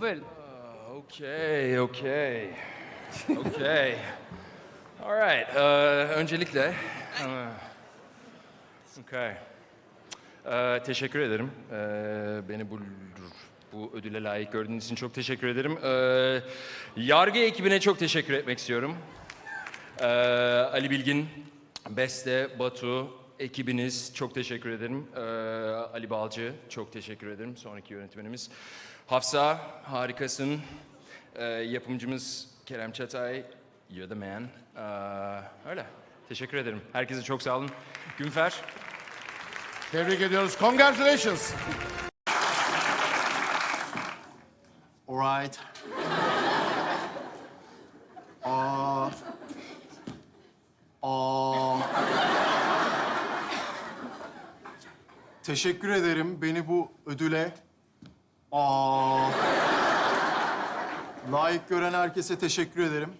Buyurun. Okay, okay. Okay. All right. Ee, öncelikle... ee, Okay. Ee, teşekkür ederim. Ee, beni bu bu ödüle layık gördüğünüz için çok teşekkür ederim. Ee, yargı ekibine çok teşekkür etmek istiyorum. Ee, Ali Bilgin, Beste, Batu, ekibiniz çok teşekkür ederim. Ee, Ali Balcı çok teşekkür ederim. Sonraki yönetmenimiz. Hafsa harikasın. Ee, yapımcımız Kerem Çatay, you're the man. Ee, öyle. Teşekkür ederim. Herkese çok sağ olun. Günfer. Tebrik ediyoruz. Congratulations. Alright. Aa. Aa. Teşekkür ederim beni bu ödüle Aa. layık gören herkese teşekkür ederim.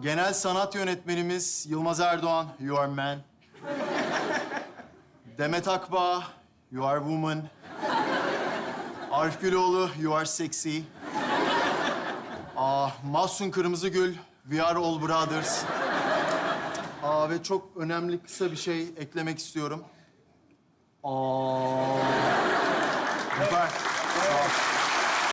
Genel sanat yönetmenimiz Yılmaz Erdoğan, you are man. Demet Akbağ, you are woman. Arif Güloğlu, you are sexy. Aa, Mahsun Kırmızıgül, we are all brothers. Aa, ve çok önemli kısa bir şey eklemek istiyorum. Aa. Süper. Sağ ol.